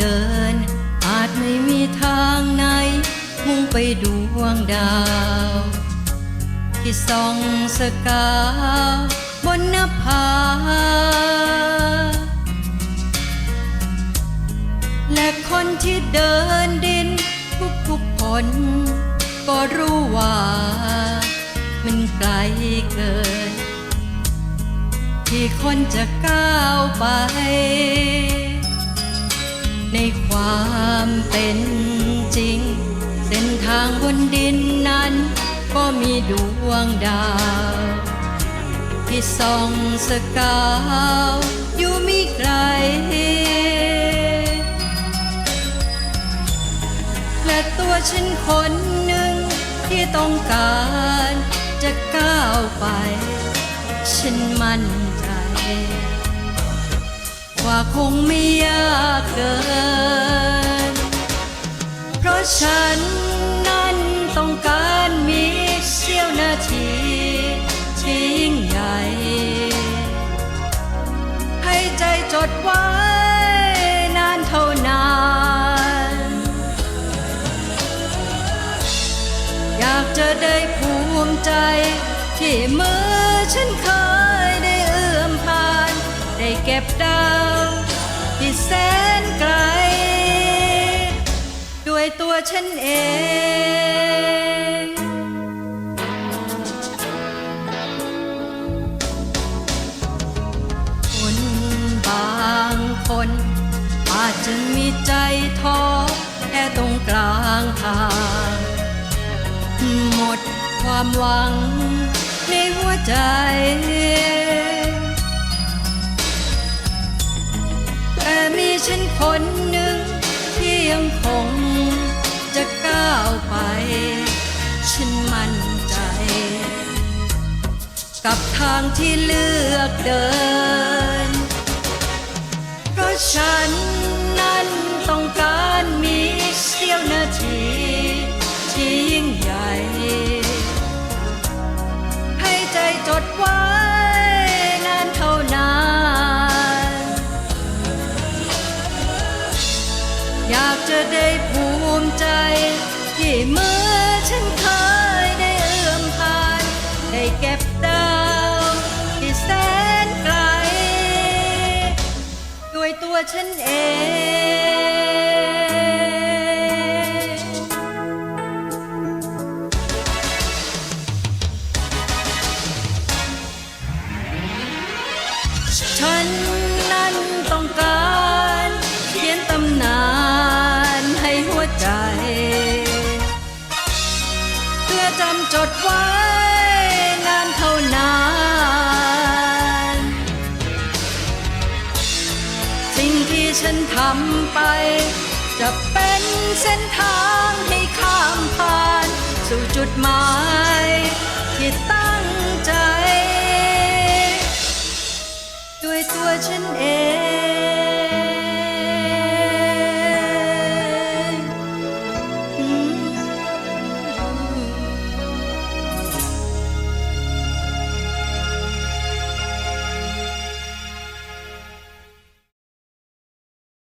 เดิน อาจไม่มีทางไหน มุ่งไปดวงดาว ที่ส่องสกาบนนภา และคนที่เดินดินทุกทุกคน ก็รู้ว่า มันไกลเกิน ที่คนจะก้าวไป ในความเป็นจริง เส้นทางบนดินนั้น ก็มีดวงดาว ที่ส่องสกาวอยู่มิไกลและตัวฉันคนหนึ่งที่ต้องการจะก้าวไป ฉันมั่นใจ ว่าคงไม่ยากเกิน เพราะฉันนั้นต้องการมีเสี้ยวนาทีที่ยิ่งใหญ่ ให้ใจจดไว้นานเท่านาน อยากจะได้ภูมิใจที่มือฉันเคย ตัวฉันเอง คนบางคน อาจจะมีใจท้อแค่ตรงกลางทาง หมดความหวังในหัวใจแต่มีฉันคนหนึ่งที่ยังคง กับทางที่เลือกเดิน เพราะฉันนั้นต้องการมีเสี้ยวนาที ที่ยิ่งใหญ่ ให้ใจจดไว้นานเท่านาน อยากจะได้ภูมิใจที่มือ ฉันเองฉันนั้นต้องการเขียนตำนานให้หัวใจ เพื่อจำจดไว้ ที่ฉันทำไป จะเป็นเส้นทางให้ข้ามผ่าน สู่จุดหมาย